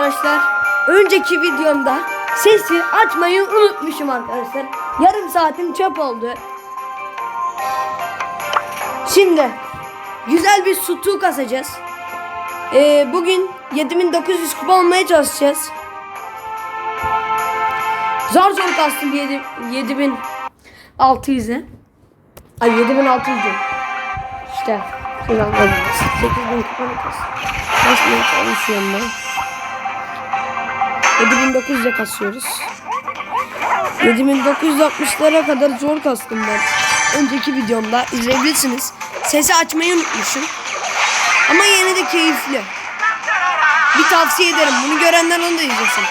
arkadaşlar. Önceki videomda sesi açmayı unutmuşum arkadaşlar. Yarım saatim çöp oldu. Şimdi güzel bir sutu kasacağız. Ee, bugün 7900 kupa olmaya çalışacağız. Zor zor kastım 7, 7600'e. Ay 7600'e. İşte şuradan alıyoruz. 8000 kupa kastım? Kasmaya çalışıyorum ben. 7900'e kasıyoruz. 7960'lara kadar zor kastım ben. Önceki videomda izleyebilirsiniz. Sesi açmayı unutmuşum. Ama yine de keyifli. Bir tavsiye ederim. Bunu görenler onu da izlesin.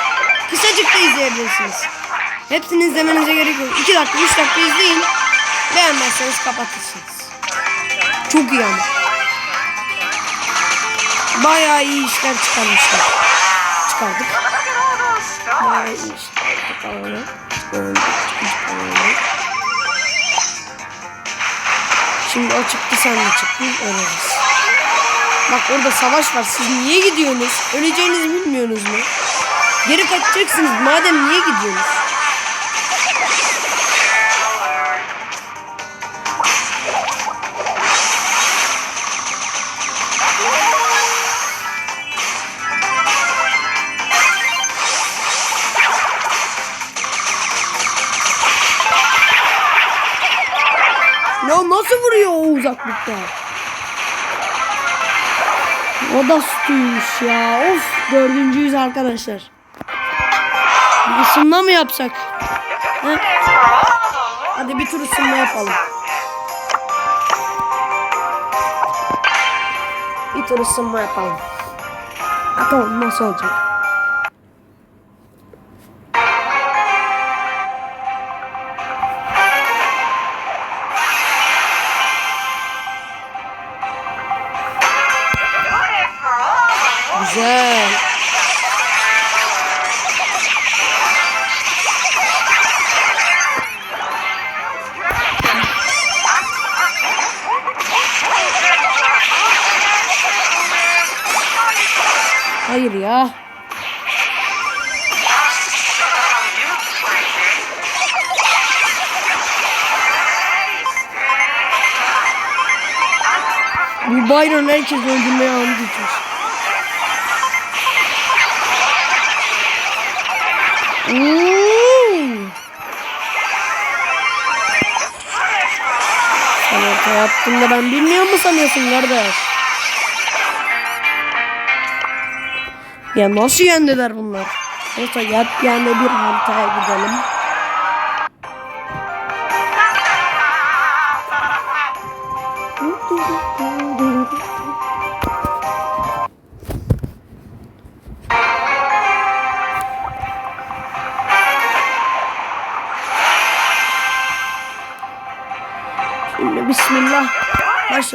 Kısacık da izleyebilirsiniz. Hepsini izlemenize gerek yok. 2 dakika 3 dakika izleyin. Beğenmezseniz kapatırsınız. Çok iyi ama. Bayağı iyi işler çıkarmışlar. Çıkardık. Çıkardık. Çıkardık. Şimdi o çıktı sen de çıktın. Öleriz. Bak orada savaş var. Siz niye gidiyorsunuz? Öleceğinizi bilmiyorsunuz mu? Geri kaçacaksınız. Madem niye gidiyorsunuz? Uzaklıkta? O da sütüymüş ya. Of dördüncüyüz arkadaşlar. Bir mı yapsak? He? Hadi bir tur ısınma yapalım. Bir tur ısınma yapalım. Bakalım nasıl olacak. Byron herkes öldürmeye anı. Oo. Sen ortaya attın da ben bilmiyor mu sanıyorsun kardeş? Ya nasıl yendiler bunlar? Neyse yat yani bir haritaya gidelim.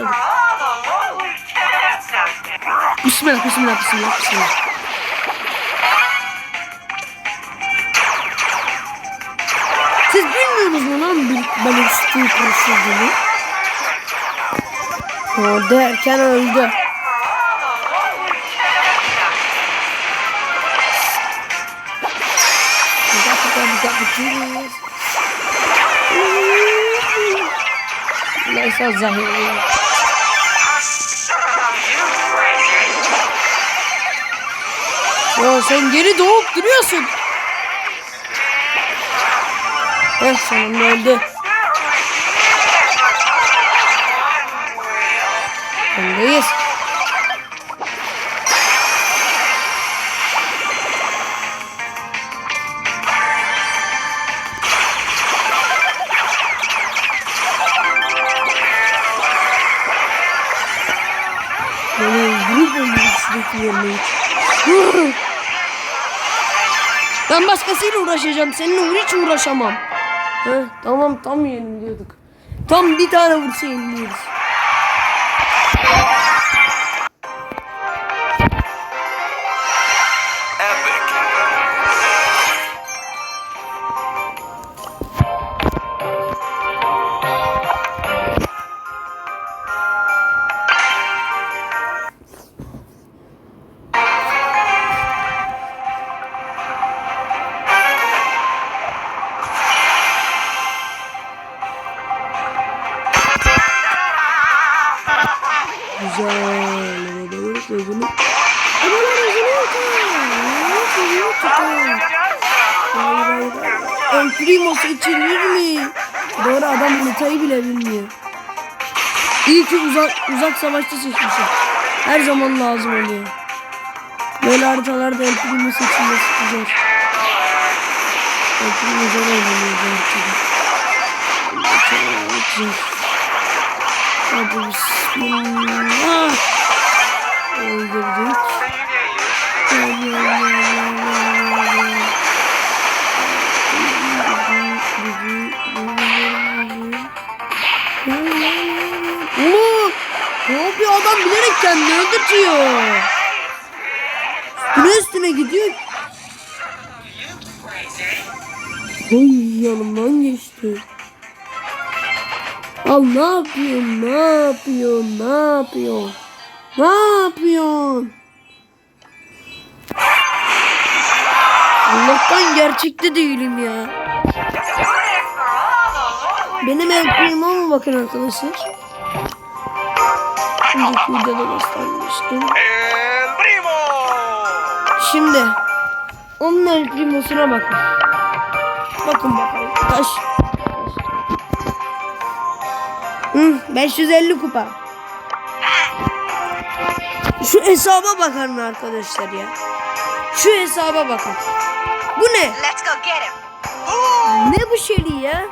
Başladık. Bismillah, bismillah, bismillah, bismillah. Siz bilmiyorsunuz mu lan bil- benim sütüm kuruşulduğunu? O derken öldü. Bir bir bir Neyse zahiri. Ya sen geri doğup duruyorsun. Heh sonunda öldü. Öndeyiz. Beni grup oynuyor sürekli yemeği. Ben başkasıyla uğraşacağım. Seninle hiç uğraşamam. Heh, tamam tam yeniliyorduk. Tam bir tane vursa yeniliyoruz. Uzak savaşta seçmişim. Her zaman lazım oluyor. Böyle haritalarda El Primo seçilmesi zor. El Primo zor oynanıyor bu haritada. Hadi bismillah. Adam bilerek kendini öldürtüyor. Üstüne üstüne gidiyor. Ay yanımdan geçti. Al ne yapıyorsun? Ne yapıyorsun? Ne yapıyorsun? Ne yapıyorsun? Allah'tan gerçekte değilim ya. Benim elbime ama bakın arkadaşlar. Önceki videoda göstermiştim. El primo. Şimdi onun elbimosuna bakın. Bakın bakalım. Taş. Hı, 550 kupa. Şu hesaba bakın arkadaşlar ya. Şu hesaba bakın. Bu ne? Let's go get him. Ne bu şeri ya?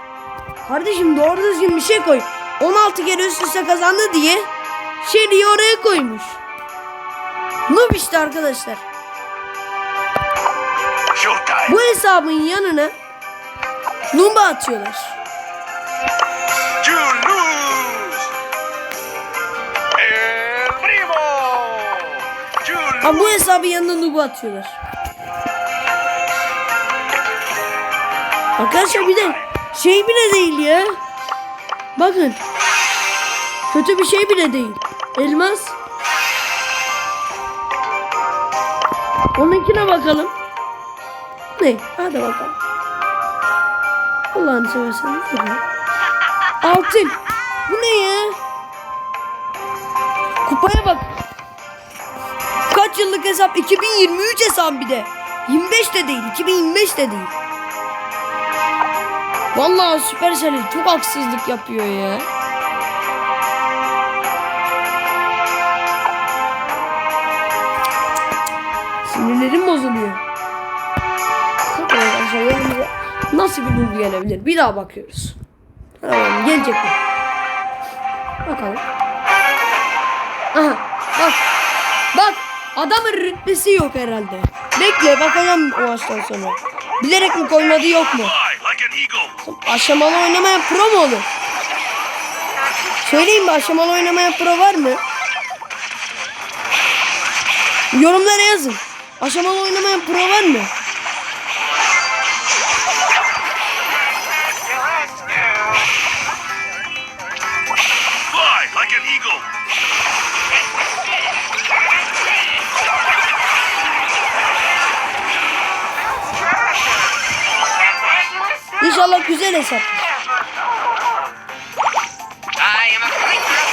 Kardeşim doğru düzgün bir şey koy. 16 kere üst üste kazandı diye şeriyi oraya koymuş. Noob işte arkadaşlar. Bu hesabın yanına Noob'a atıyorlar. Ama bu hesabın yanına Noob'a atıyorlar. Arkadaşlar bir de şey bile değil ya. Bakın. Kötü bir şey bile değil. Elmas. Onunkine bakalım. Ne? Hadi bakalım. Allah'ını seversen? Altın. Bu ne ya? Kupaya bak. Kaç yıllık hesap? 2023 hesap bir de. 25 de değil, 2025 de değil. Vallahi Supercell çok haksızlık yapıyor ya. Sinirlerim bozuluyor. Nasıl bir bulgu gelebilir? Bir daha bakıyoruz. Tamam gelecek mi? Bakalım. Aha bak. Bak adamın rütbesi yok herhalde. Bekle bakacağım o maçtan sonra. Bilerek mi koymadı yok mu? Aşamalı oynamayan pro mu olur? Söyleyeyim mi aşamalı oynamayan pro var mı? Yorumlara yazın. Aşamalı oynamayan pro var mı? İnşallah güzel hesap.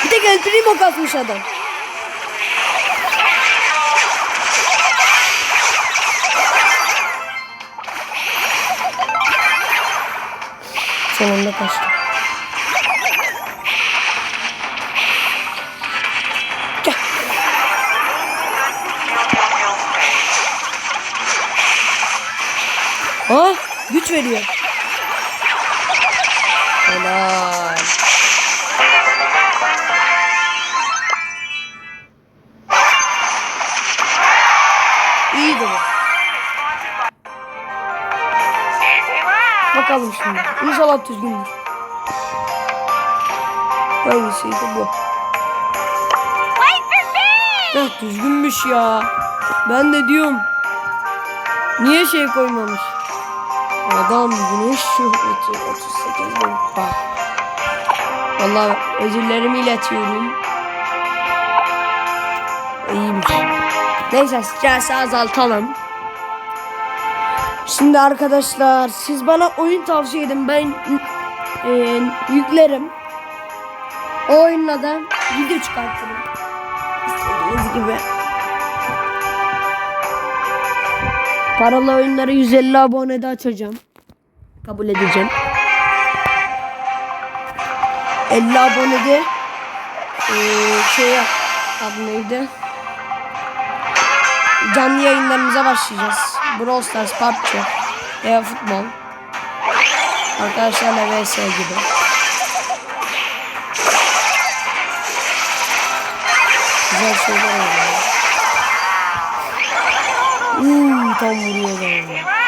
Bir tek El Primo kasmış adam. Sonunda kaçtı. Gel. Ah, güç veriyor. Helal. Düzgündür. Hangisiydi bu? Heh düzgünmüş ya. Ben de diyorum. Niye şey koymamış? Adam güneş şöhreti 38 bin. Bak. Vallahi özürlerimi iletiyorum. İyiymiş. Neyse stresi azaltalım. Şimdi arkadaşlar siz bana oyun tavsiye edin. Ben e, yüklerim. O oyunla da video çıkartırım. İstediğiniz gibi. Paralı oyunları 150 abonede açacağım. Kabul edeceğim. 50 abonede ee, şey yap. Adı neydi? Canlı yayınlarımıza başlayacağız. Brawl Stars, PUBG veya futbol. Arkadaşlarla vs gibi. Güzel şeyler oluyor. Uuu tam vuruyor bana.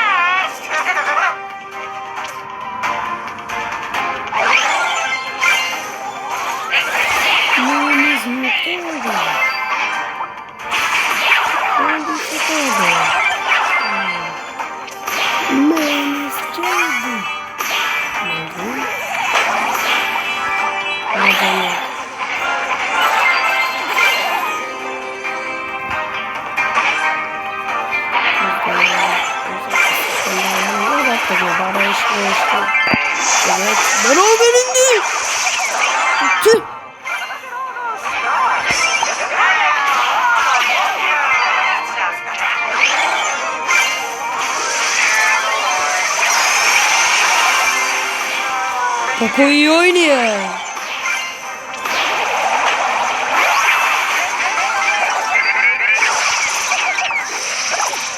Koko iyi oynuyor.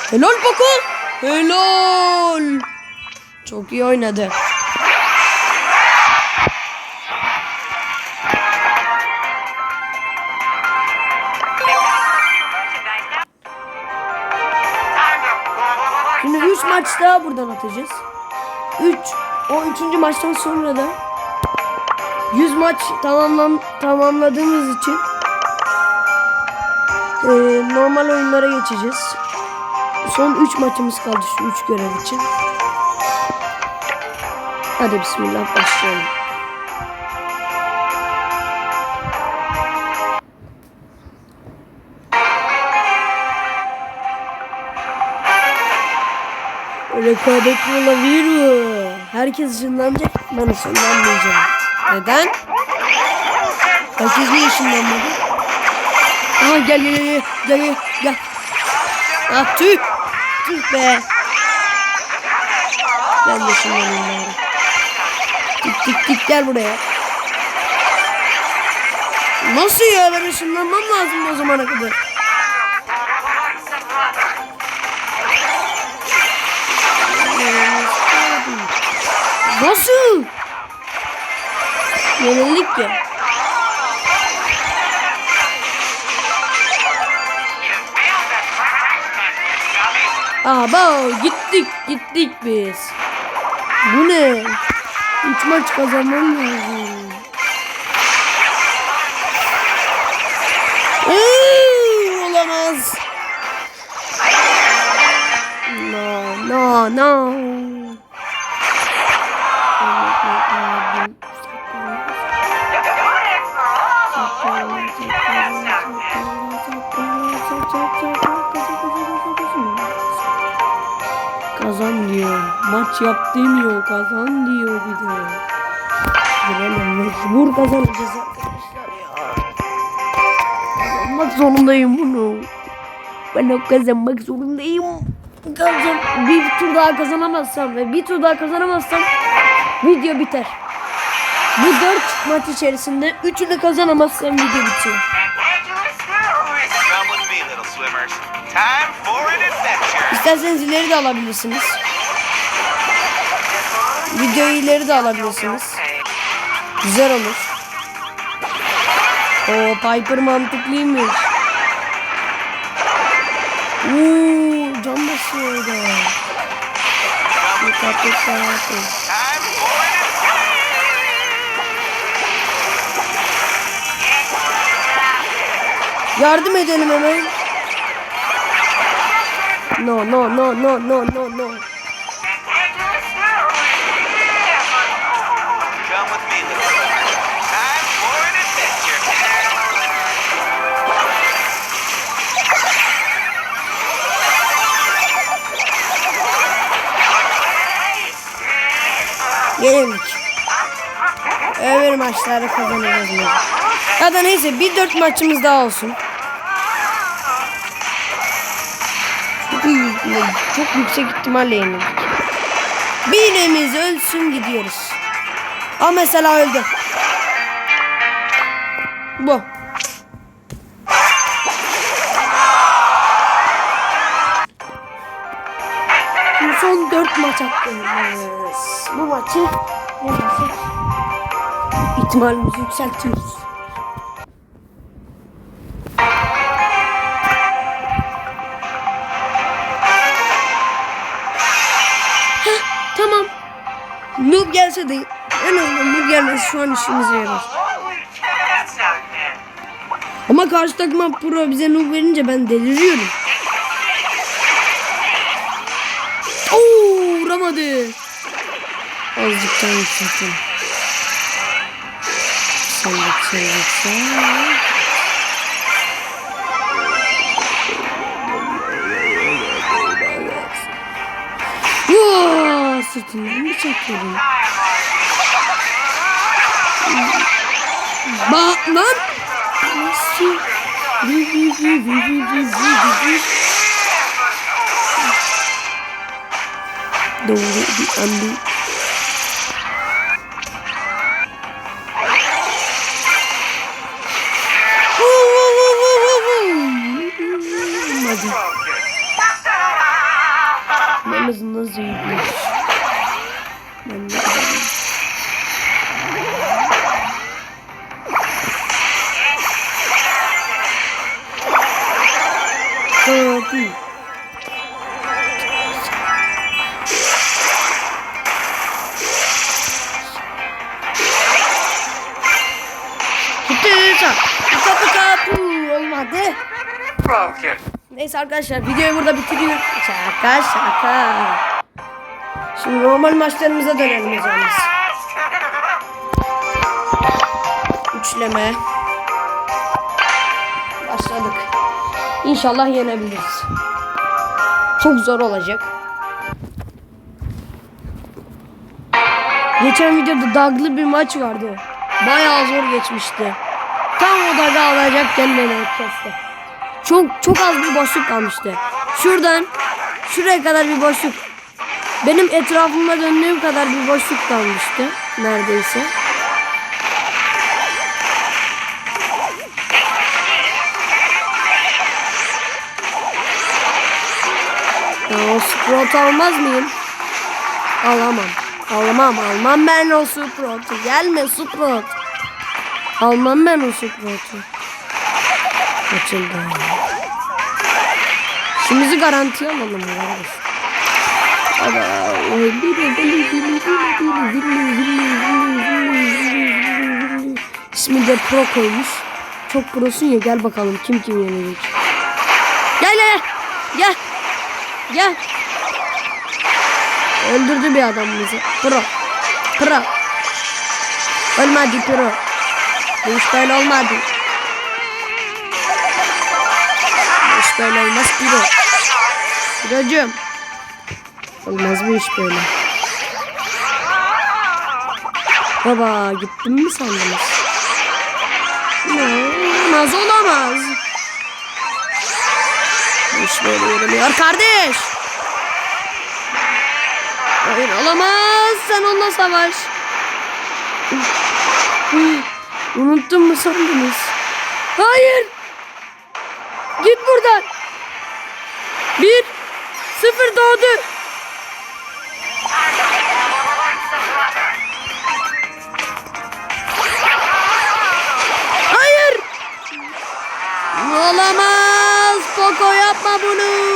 Helal Koko. Helal. Çok iyi oynadı. Şimdi 3 maç daha buradan atacağız. 3 o 3. maçtan sonra da 100 maç tamamlan tamamladığımız için eee, normal oyunlara geçeceğiz. Son 3 maçımız kaldı şu 3 görev için. Hadi bismillah başlayalım. Rekabetli olabilir mi? Herkes ışınlanacak. Ben ışınlanmayacağım. Neden? Herkes niye ışınlanmadı? Aha gel gel gel gel gel gel. Ah tüh. Tüh be. Ben de ışınlanayım bari. Tik tik tik gel buraya. Nasıl ya ben ışınlanmam lazım o zamana kadar. Nasıl? Yenildik ya. Aba gittik gittik biz. Bu ne? Üç maç kazanmam lazım. Olamaz. No no no. Maç yap demiyor. Kazan diyor bir de. Girelim mecbur kazanacağız arkadaşlar ya. Kazanmak zorundayım bunu. Ben o kazanmak zorundayım. Kazan bir tur daha kazanamazsam ve bir tur daha kazanamazsam video biter. Bu dört maç içerisinde üçünü kazanamazsam video bitiyor. İsterseniz ileri de alabilirsiniz. Videoyu ileri de alabilirsiniz. Güzel olur. O Piper mantıklıymış. Uuu can basıyor da. Dikkatli tarafı. Time for an Yardım edelim hemen. No no no no no no no. Yenildik. Öbür maçlarda kazanacağız. Ya da neyse bir dört maçımız daha olsun. Çok yüksek ihtimalle yenildik. Birimiz ölsün gidiyoruz. Ama mesela öldü. Bu. Maç hakkımız. Bu maçı yenersek ihtimalimizi yükseltiyoruz. Tamam. Noob gelse de en azından Noob gelmesi şu an işimize yarar. Ama karşı takıma pro bize noob verince ben deliriyorum. Vuramadı. Azıcık daha yükseltelim. Sen. Vaa, sırtından mı çekiyorum? Bak lan. Nasıl? Doğru bir anda. Hadi. Yalnız nasıl yiyeyim? Ben de. Hadi. Neyse arkadaşlar videoyu burada bitiriyorum. Şaka şaka. Şimdi normal maçlarımıza dönelim o zaman. Üçleme. Başladık. İnşallah yenebiliriz. Çok zor olacak. Geçen videoda daglı bir maç vardı. Bayağı zor geçmişti. Tam o daga alacakken beni kesti. Çok çok az bir boşluk kalmıştı. Şuradan şuraya kadar bir boşluk. Benim etrafıma döndüğüm kadar bir boşluk kalmıştı neredeyse. Ya o Sprout almaz mıyım? Alamam. Alamam. Almam ben o Sprout'u. Gelme Sprout. Almam ben o Sprout'u. Açıldı. İşimizi garantiye alalım arkadaşlar. İsmi de pro koymuş. Çok prosun ya gel bakalım kim kim yenecek. Gel gel gel. Gel. Öldürdü bir adam bizi. Pro. Pro. Ölmedi pro. Bu iş böyle olmadı. İş böyle olmaz pro. Procuğum. Olmaz bu iş böyle. Baba gittim mi sandınız? Ne? Olmaz olamaz. İş böyle yürümüyor kardeş. Hayır olamaz. Sen onunla savaş. Unuttum mu sandınız? Hayır. Git buradan. Bir. Sıfır doğdu. Hayır. Olamaz. Poco yapma bunu.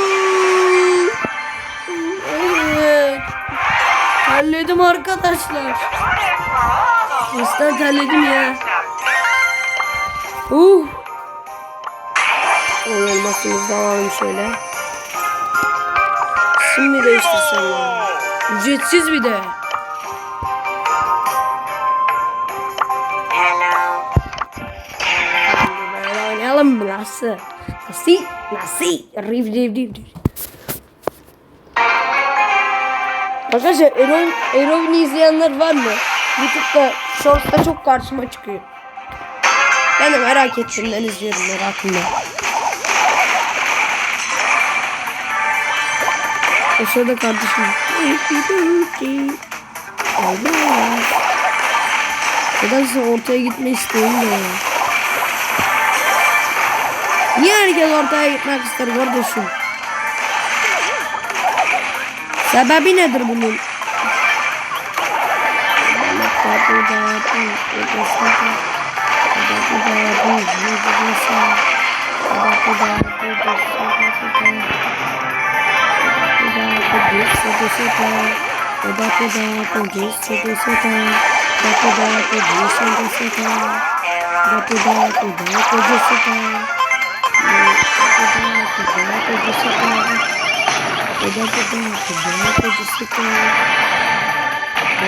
Terledim arkadaşlar. Hasta terledim ya. Uh. Olmasınız da alalım şöyle. Şimdi değiştirsem ya. Ücretsiz bir de. Oynayalım mı? Nasıl? Nasıl? Nasıl? Riv riv riv riv. Arkadaşlar Erol, Erol'u izleyenler var mı? YouTube'da Shorts'ta çok karşıma çıkıyor. Ben de merak ettiğimden izliyorum merakımdan. O sırada kardeşim. Birthday. Allah. Nedense ortaya gitme isteğim de ya. Niye herkes ortaya gitmek ister kardeşim? Sebebi nedir bunun?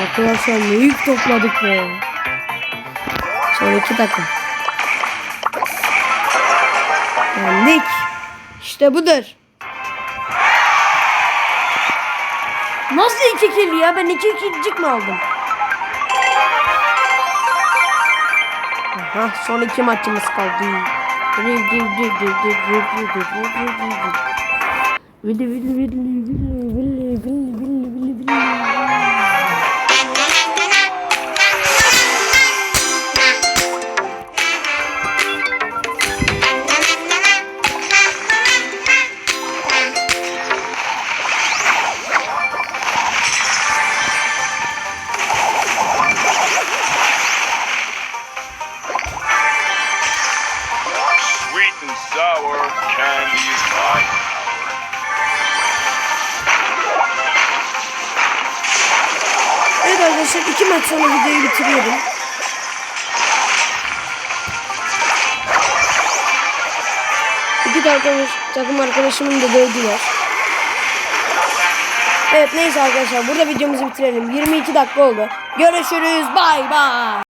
Arkadaşlar ne yük topladık be. Son iki dakika. Yendik. İşte budur. Nasıl iki kill ya? Ben iki kilcik mi aldım? Aha son iki maçımız kaldı. Vidi vidi vidi vidi vidi vidi arkadaşımın da dövdüler. Evet neyse arkadaşlar burada videomuzu bitirelim. 22 dakika oldu. Görüşürüz. Bay bay.